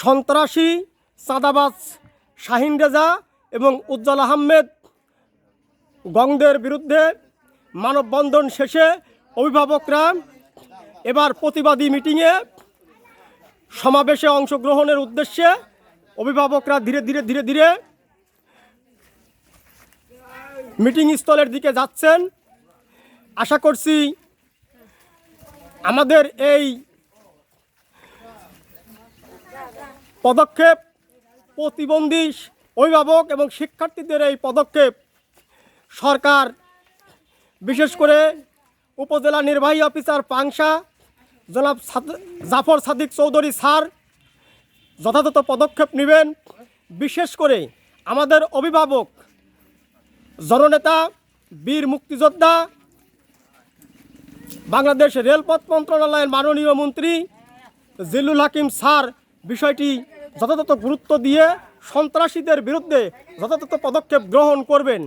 সন্ত্রাসী, চাঁদাবাজ, শাহিন রেজা এবং উজ্জ্বল আহমেদ গংদের বিরুদ্ধে মানববন্ধন শেষে অভিভাবকরা এবার প্রতিবাদী মিটিংয়ে সমাবেশে অংশগ্রহণের উদ্দেশ্যে অভিভাবকরা ধীরে ধীরে ধীরে ধীরে মিটিং স্থলের দিকে যাচ্ছেন। আশা করছি আমাদের এই পদক্ষেপ, প্রতিবন্ধী অভিভাবক এবং শিক্ষার্থীদের এই পদক্ষেপ সরকার, বিশেষ করে উপজেলা নির্বাহী অফিসার পাংশা, জনাব জাফর সাদিক চৌধুরী স্যার যথাযথ পদক্ষেপ নেবেন। বিশেষ করে আমাদের অভিভাবক, জননেতা, বীর মুক্তিযোদ্ধা, বাংলাদেশ রেলপথ মন্ত্রণালয়ের মাননীয় মন্ত্রী জিল্লুল হাকিম স্যার বিষয়টি যথাযথ গুরুত্ব দিয়ে সন্ত্রাসীদের বিরুদ্ধে যথাযথ পদক্ষেপ গ্রহণ করবেন।